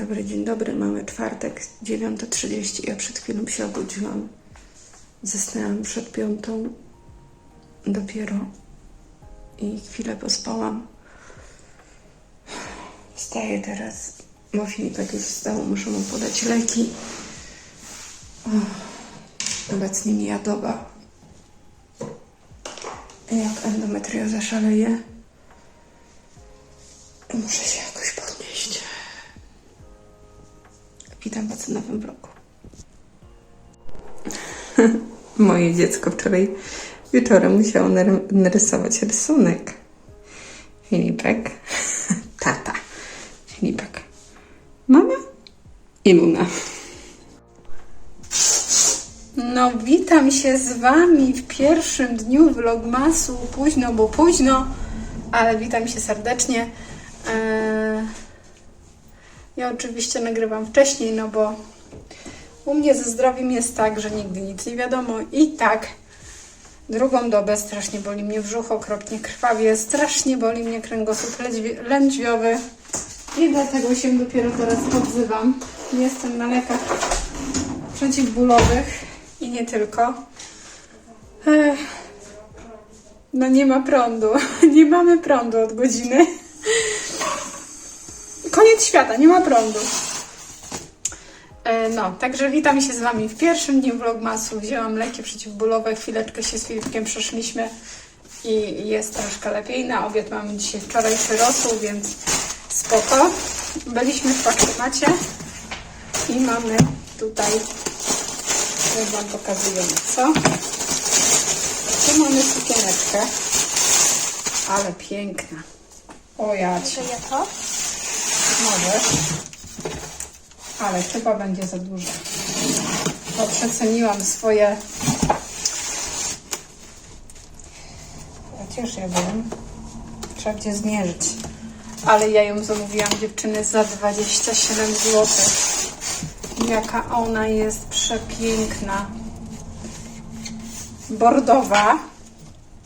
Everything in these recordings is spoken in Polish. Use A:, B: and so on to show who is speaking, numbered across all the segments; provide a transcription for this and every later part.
A: Dobry, dzień dobry. Mamy czwartek, 9.30. Ja przed chwilą się obudziłam. Zasnęłam przed piątą dopiero i chwilę pospałam. Wstaję teraz, bo Filipek już wstał, muszę mu podać leki. Obecnie mija doba. Jak endometrioza szaleje. Muszę się Witam Was w nowym roku. Moje dziecko wczoraj wieczorem musiało nar- narysować rysunek. Filipek, tata, Filipek, mama i Luna. No, witam się z Wami w pierwszym dniu vlogmasu. Późno, bo późno, ale witam się serdecznie. Eee, ja oczywiście nagrywam wcześniej, no bo u mnie ze zdrowiem jest tak, że nigdy nic nie wiadomo. I tak, drugą dobę strasznie boli mnie brzuch, okropnie krwawie, strasznie boli mnie kręgosłup lędźwi- lędźwiowy. I dlatego się dopiero teraz odzywam. Jestem na lekach przeciwbólowych i nie tylko. Ech, no nie ma prądu. Nie mamy prądu od godziny. Koniec świata, nie ma prądu. E, No, także witam się z Wami w pierwszym dniu vlogmasu. Wzięłam leki przeciwbólowe, chwileczkę się z Filipkiem przeszliśmy i jest troszkę lepiej. Na obiad mamy dzisiaj wczorajszy rosół, więc spoko. Byliśmy w paczkomacie i mamy tutaj, już Wam pokazuję co. Tu mamy sukieneczkę, ale piękna. O ja.
B: To ja to?
A: Możesz. Ale chyba będzie za dużo. Bo przeceniłam swoje. Chociaż ja wiem. Trzeba będzie zmierzyć. Ale ja ją zamówiłam dziewczyny za 27 zł. Jaka ona jest przepiękna. Bordowa.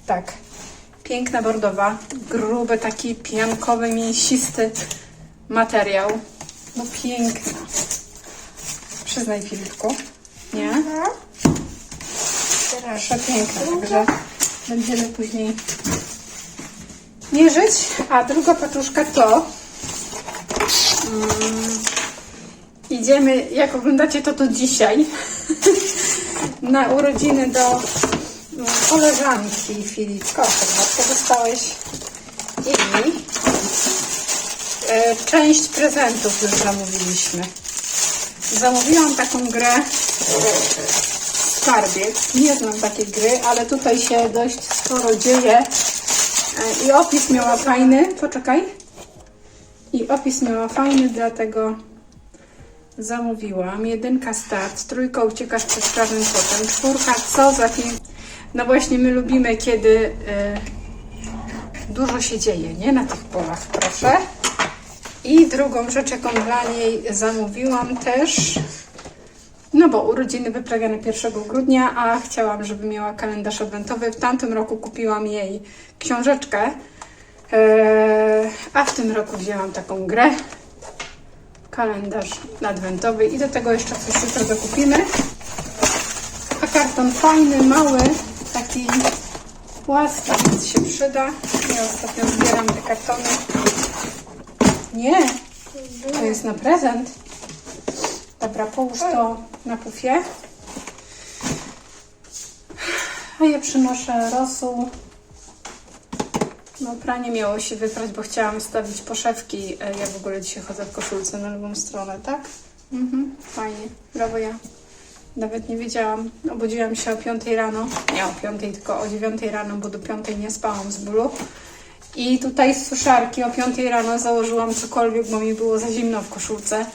A: Tak. Piękna bordowa. Gruby, taki piankowy, mięsisty materiał. No piękna. Przyznaj Filipku. Nie?
B: Teraz.
A: Przepiękna, także będziemy później mierzyć. A druga paczuszka to mm, idziemy, jak oglądacie to to dzisiaj na urodziny do mm, koleżanki Filipko. Herbatkę dostałeś i e, część prezentów już zamówiliśmy. Zamówiłam taką grę Skarbiec. Nie znam takiej gry, ale tutaj się dość sporo dzieje. E, I opis miała fajny. Poczekaj. I opis miała fajny, dlatego zamówiłam. Jedynka start, trójka uciekasz przed czarnym kotem, czwórka co za film. No właśnie, my lubimy, kiedy e, dużo się dzieje, nie? Na tych polach, proszę. I drugą rzecz, jaką dla niej zamówiłam też, no bo urodziny wyprawiane 1 grudnia, a chciałam, żeby miała kalendarz adwentowy. W tamtym roku kupiłam jej książeczkę, eee, a w tym roku wzięłam taką grę, kalendarz adwentowy i do tego jeszcze coś jutro dokupimy. A karton fajny, mały, taki płaski, więc się przyda. Ja ostatnio zbieram te kartony. Nie, to jest na prezent. Dobra, połóż to na pufie. A ja przynoszę rosół. No, pranie miało się wyprać, bo chciałam stawić poszewki. E, Ja w ogóle dzisiaj chodzę w koszulce na lewą stronę, tak? Mhm, fajnie. Brawo ja. Nawet nie wiedziałam. Obudziłam się o 5 rano. Nie o 5, tylko o 9 rano, bo do 5 nie spałam z bólu. I tutaj z suszarki o 5 rano założyłam cokolwiek, bo mi było za zimno w koszulce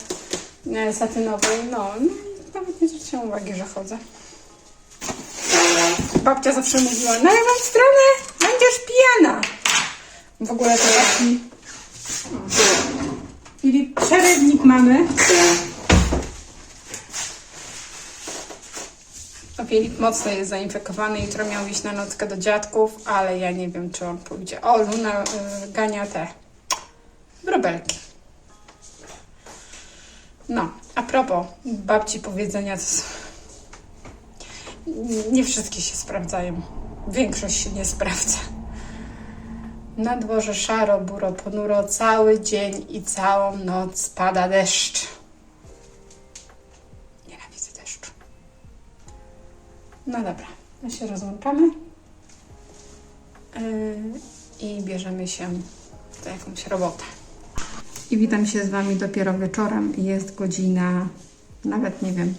A: e, satynowej. No, nawet nie zwróciłam uwagi, że chodzę. Babcia zawsze mówiła, na lewą stronę będziesz pijana. W ogóle to taki... Filip, przerywnik mamy. Filip mocno jest zainfekowany. Jutro miał iść na nockę do dziadków, ale ja nie wiem, czy on pójdzie. O, Luna y, gania te wróbelki. No, a propos babci powiedzenia, to s- nie wszystkie się sprawdzają. Większość się nie sprawdza. Na dworze szaro, buro, ponuro, cały dzień i całą noc pada deszcz. No dobra, my się rozłączamy yy, i bierzemy się za jakąś robotę. I witam się z Wami dopiero wieczorem. Jest godzina, nawet nie wiem,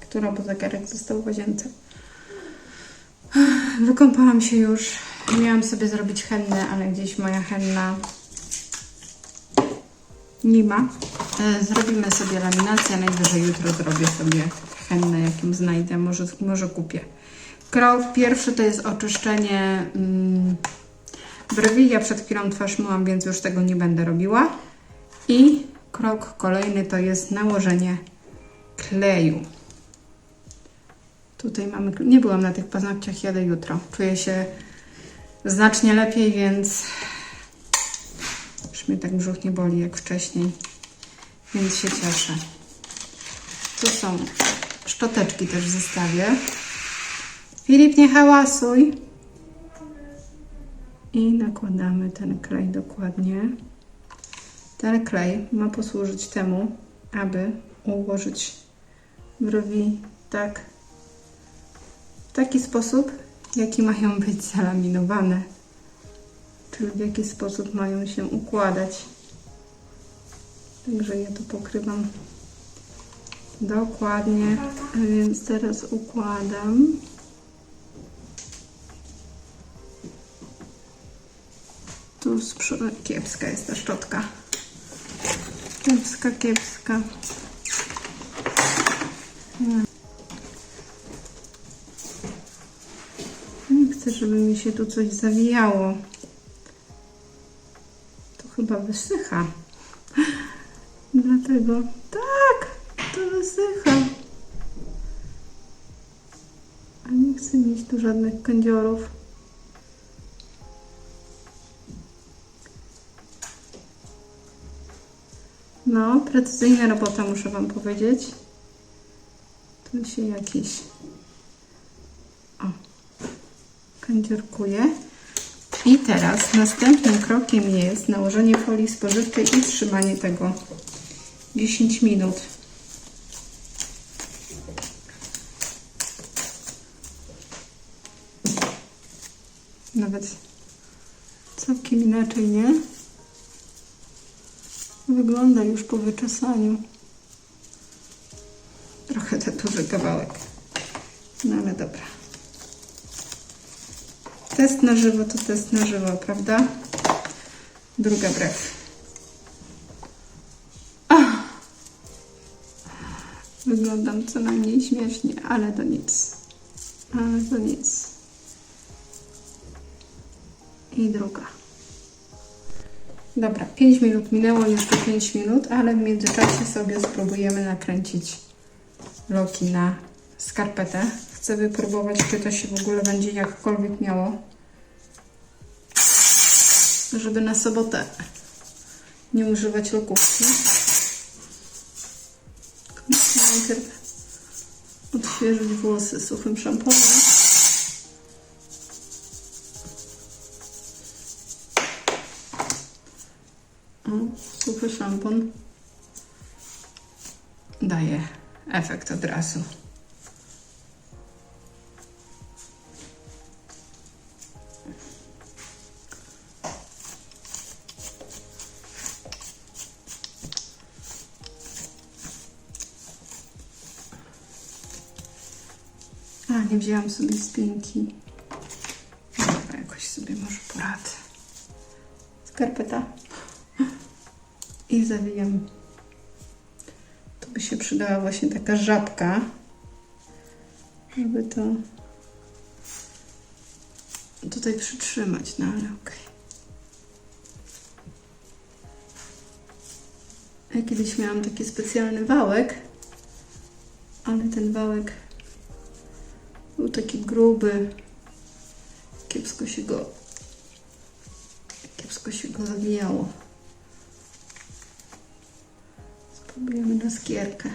A: która, bo zegarek został w łazience. Wykąpałam się już. Miałam sobie zrobić hennę, ale gdzieś moja henna nie ma. E, Zrobimy sobie laminację, najwyżej jutro zrobię sobie hennę, jakim znajdę, może, może kupię. Krok pierwszy to jest oczyszczenie mm, brwi. Ja przed chwilą twarz myłam, więc już tego nie będę robiła. I krok kolejny to jest nałożenie kleju. Tutaj mamy. Nie byłam na tych paznokciach, jadę jutro. Czuję się znacznie lepiej, więc już mnie tak brzuch nie boli jak wcześniej, więc się cieszę. Tu są szczoteczki też w zestawie. Filip, nie hałasuj. I nakładamy ten klej dokładnie. Ten klej ma posłużyć temu, aby ułożyć brwi tak, w taki sposób, jaki mają być zalaminowane, czyli w jaki sposób mają się układać. Także ja to pokrywam dokładnie, a więc teraz układam. Tu z przodu kiepska jest ta szczotka. Kiepska, kiepska. Nie chcę, żeby mi się tu coś zawijało. To chyba wysycha. Tak, to wysycha. A nie chcę mieć tu żadnych kędziorów. No, precyzyjna robota, muszę Wam powiedzieć. Tu się jakiś. O, kędziorkuje. I teraz następnym krokiem jest nałożenie folii spożywczej i trzymanie tego 10 minut. Nawet całkiem inaczej, nie? Wygląda już po wyczesaniu. Trochę to duży kawałek. No ale dobra. Test na żywo to test na żywo, prawda? Druga brew. Wyglądam co najmniej śmiesznie, ale to nic. Ale to nic. I druga. Dobra, 5 minut minęło, jeszcze 5 minut, ale w międzyczasie sobie spróbujemy nakręcić loki na skarpetę. Chcę wypróbować, czy to się w ogóle będzie jakkolwiek miało. Żeby na sobotę nie używać lokówki. Najpierw odświeżyć włosy suchym szamponem. O, suchy szampon daje efekt od razu. Wzięłam sobie spinki. Dobra, jakoś sobie może poradzę. Skarpeta. I zawijam. Tu by się przydała właśnie taka żabka, żeby to tutaj przytrzymać, no ale okej. Ja kiedyś miałam taki specjalny wałek, ale ten wałek taki gruby. Kiepsko się go kiepsko się go zawijało. Spróbujemy na skierkę.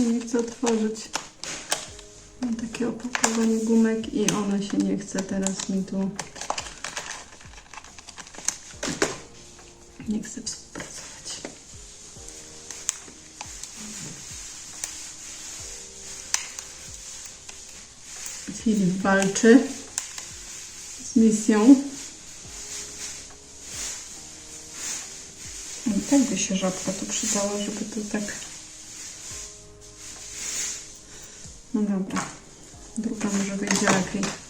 A: Nie chce otworzyć. Mam takie opakowanie gumek i ona się nie chce teraz mi tu. Nie chce współpracować. Filip walczy z misją. I tak by się żabka tu przydała, żeby to tak No dobra. Druga może wyjdzie lepiej.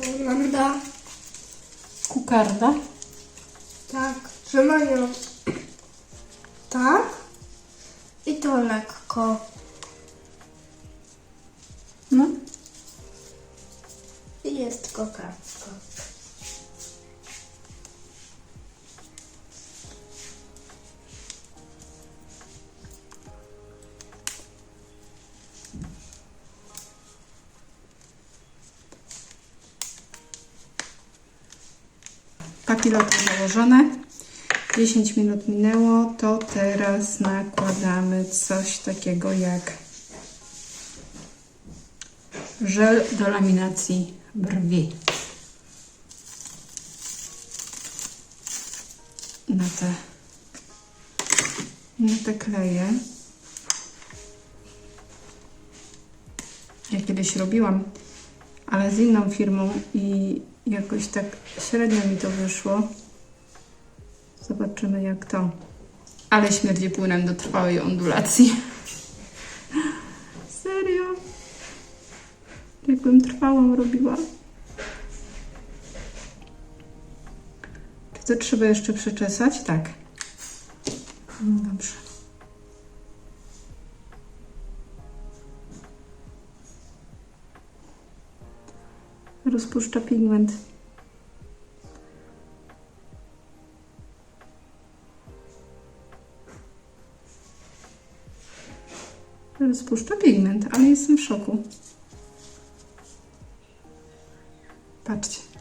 B: Wygląda
A: Kukarda.
B: tak, że mają tak i to lekko.
A: No.
B: I jest kokardka.
A: Papiloty założone. 10 minut minęło, to teraz nakładamy coś takiego jak żel do laminacji brwi. Na te, na te kleje. Ja kiedyś robiłam, ale z inną firmą i jakoś tak średnio mi to wyszło. Zobaczymy jak to. Ale śmierdzi płynem do trwałej ondulacji. Serio? Jakbym trwałą robiła. Czy to trzeba jeszcze przeczesać? Tak. No Dobrze. Rozpuszcza pigment. Rozpuszcza pigment, ale jestem w szoku. Patrzcie.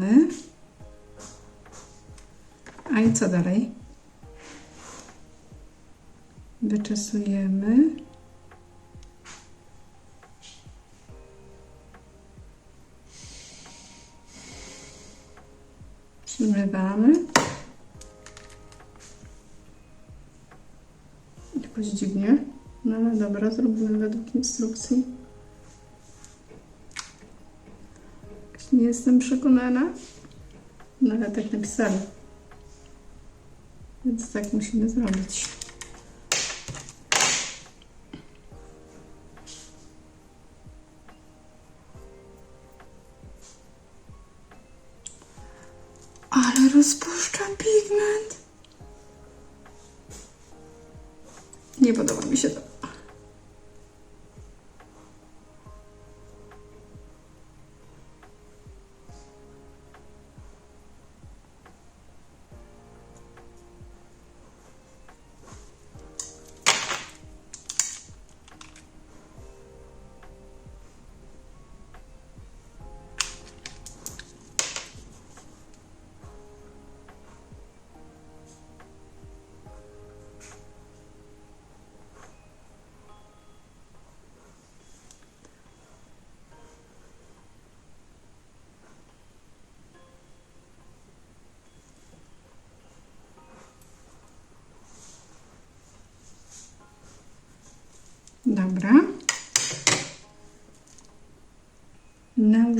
A: Mamy. A i co dalej? Wyczesujemy. Zmywamy. Jakoś dziwnie. No ale dobra, zrobimy według instrukcji. Jestem przekonana. No ale tak napisali. Więc tak musimy zrobić.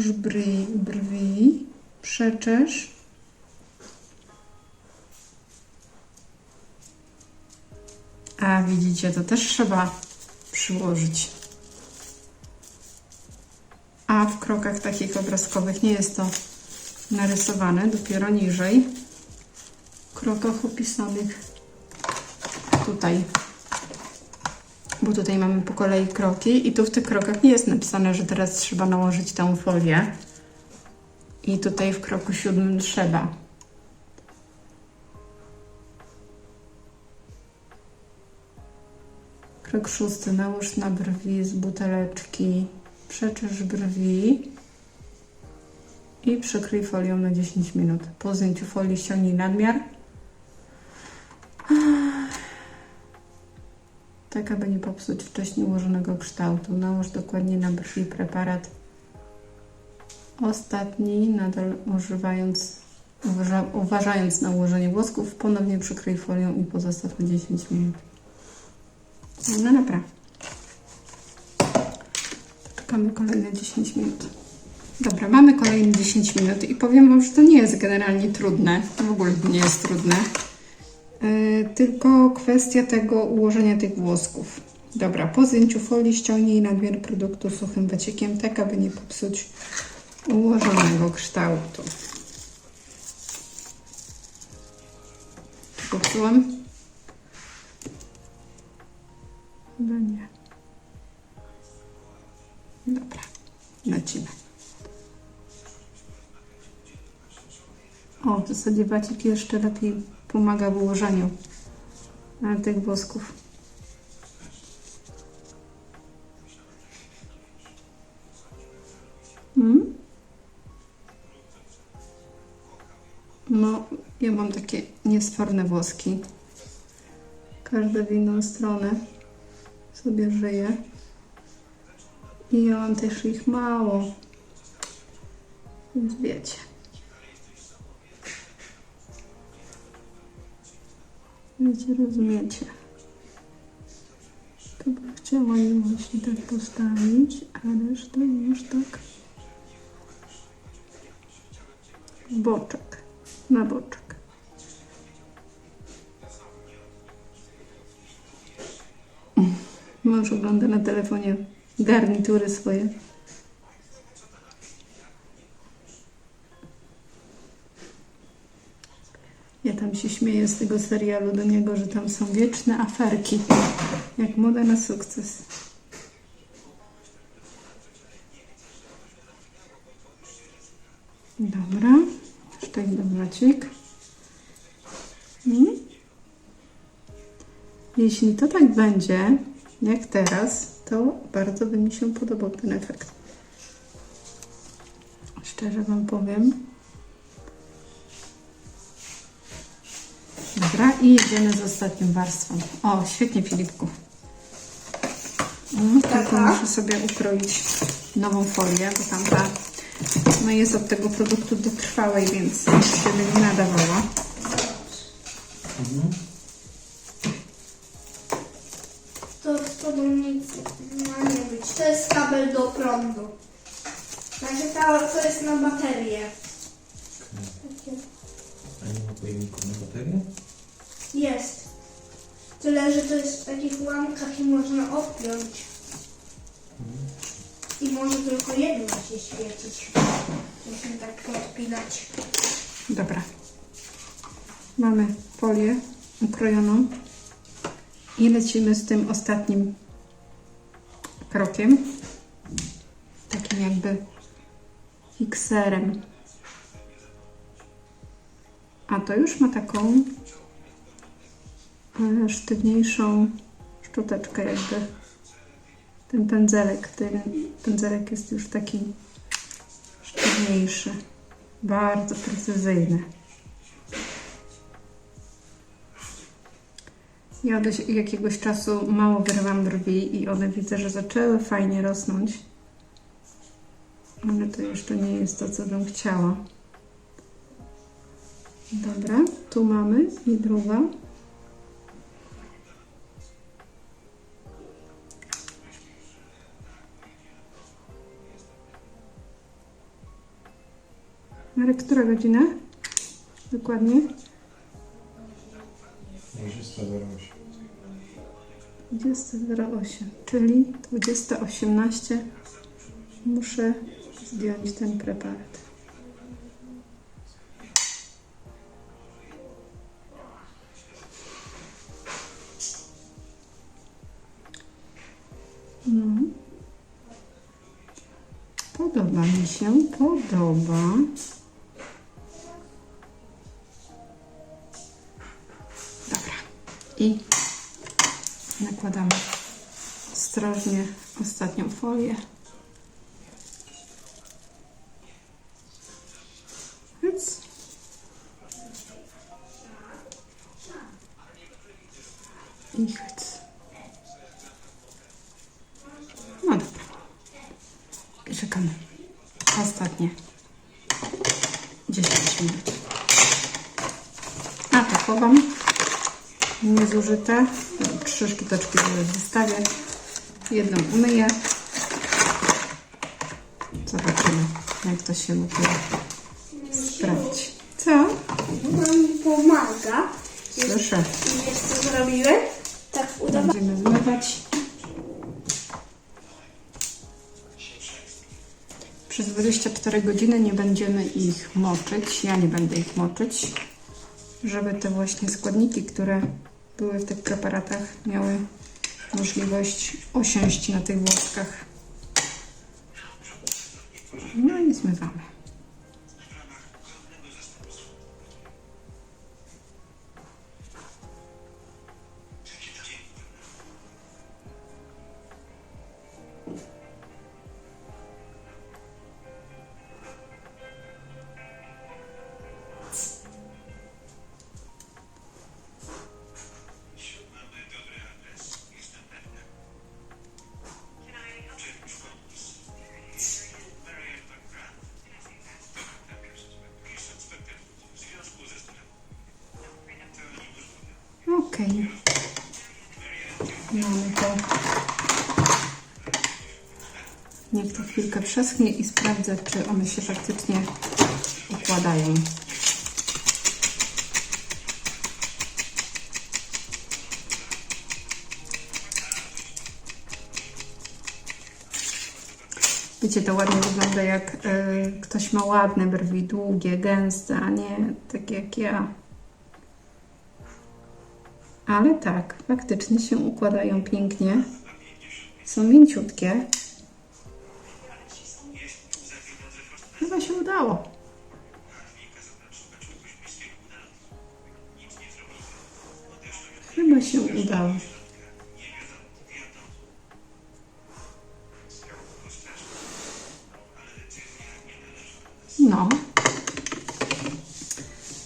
A: Brwi, brwi przeczesz. A widzicie, to też trzeba przyłożyć. A w krokach takich obrazkowych nie jest to narysowane, dopiero niżej. W krokach opisanych tutaj bo tutaj mamy po kolei kroki i tu w tych krokach nie jest napisane, że teraz trzeba nałożyć tę folię. I tutaj w kroku siódmym trzeba. Krok szósty. Nałóż na brwi z buteleczki. Przeczesz brwi i przykryj folią na 10 minut. Po zdjęciu folii ściągnij nadmiar. Tak aby nie popsuć wcześniej ułożonego kształtu. Nałóż dokładnie na brwi preparat ostatni, nadal używając, uważa, uważając na ułożenie włosków, ponownie przykryj folią i pozostaw na 10 minut. No dobra. Czekamy kolejne 10 minut. Dobra, mamy kolejne 10 minut i powiem Wam, że to nie jest generalnie trudne. W ogóle nie jest trudne. Yy, tylko kwestia tego ułożenia tych włosków. Dobra, po zdjęciu folii ściągnij nadmiar produktu suchym wyciekiem, tak aby nie popsuć ułożonego kształtu. Popsułam? Chyba nie. Dobra, lecimy. O, w zasadzie wacik jeszcze lepiej pomaga w ułożeniu tych wosków. Mm? No, ja mam takie niesforne włoski. Każde w inną stronę sobie żyje. I ja mam też ich mało. Więc wiecie. Wiecie, rozumiecie. To bym chciała je właśnie tak postawić, a resztę już tak w boczek, na boczek. Mąż ogląda na telefonie garnitury swoje. Ja tam się śmieję z tego serialu do niego, że tam są wieczne aferki. Jak moda na sukces. Dobra. Sztek do bracik. Mm. Jeśli to tak będzie, jak teraz, to bardzo by mi się podobał ten efekt. Szczerze Wam powiem. Dobra, i jedziemy z ostatnią warstwą. O, świetnie Filipku. Mm, tylko muszę sobie ukroić nową folię, bo tamta no jest od tego produktu dotrwałej, więc się by nie nadawała.
B: To z tobą nic ma nie być. To jest kabel do prądu. Znaczy to, to jest na baterię. Takie.
C: A nie ma pojemników na baterię?
B: Jest. Tyle, że to jest w takich łamkach i można odpiąć. I może tylko jedno się świecić. Musimy tak odpinać.
A: Dobra. Mamy folię ukrojoną i lecimy z tym ostatnim krokiem. Takim jakby fikserem. A to już ma taką sztywniejszą szczoteczkę jakby. Ten pędzelek, ten pędzelek jest już taki sztywniejszy. Bardzo precyzyjny. Ja od jakiegoś czasu mało wyrywam brwi i one widzę, że zaczęły fajnie rosnąć. Ale to jeszcze nie jest to, co bym chciała. Dobra, tu mamy i druga. Marek, która godzina? Dokładnie?
C: 08.
A: 20.08, czyli 20.18 muszę zdjąć ten preparat. No. Podoba mi się, podoba. I nakładamy ostrożnie ostatnią folię. Hyc. I hyc. No dobra. I czekamy. Ostatnie 10 minut. A to chowam niezużyte. Trzy szkuteczki sobie wystawię. Jedną umyję. Zobaczymy, jak to się ukrywa. Sprawdź. Co?
B: Nam pomaga.
A: Słyszę.
B: Wiesz co zrobiłem? Tak udawa.
A: Będziemy zmywać. Przez 24 godziny nie będziemy ich moczyć. Ja nie będę ich moczyć, żeby te właśnie składniki, które były w tych preparatach, miały możliwość osiąść na tych włoskach. No i zmywamy. Niech to chwilkę przeschnie i sprawdzę, czy one się faktycznie układają. Wiecie, to ładnie wygląda jak y, ktoś ma ładne brwi, długie, gęste, a nie takie jak ja. Ale tak, faktycznie się układają pięknie. Są mięciutkie. Udało. Chyba się udało. No.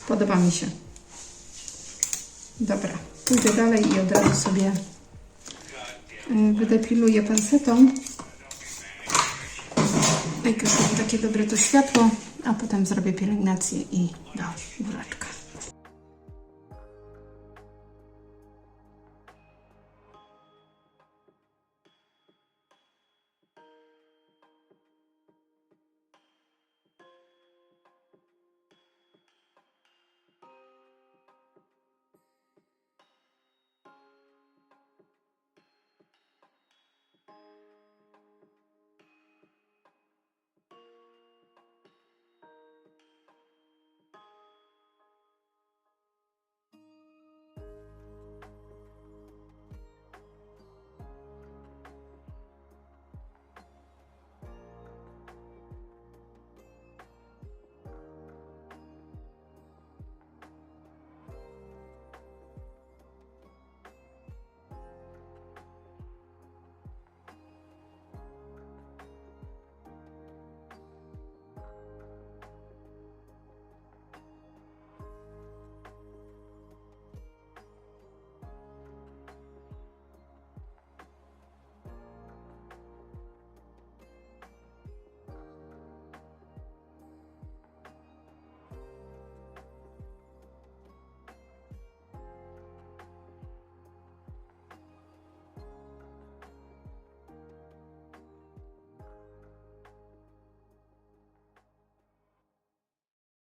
A: Podoba mi się. Dobra, pójdę dalej i od razu sobie y, wydepiluję pensetą. Już mam takie dobre to światło, a potem zrobię pielęgnację i do łóżeczka.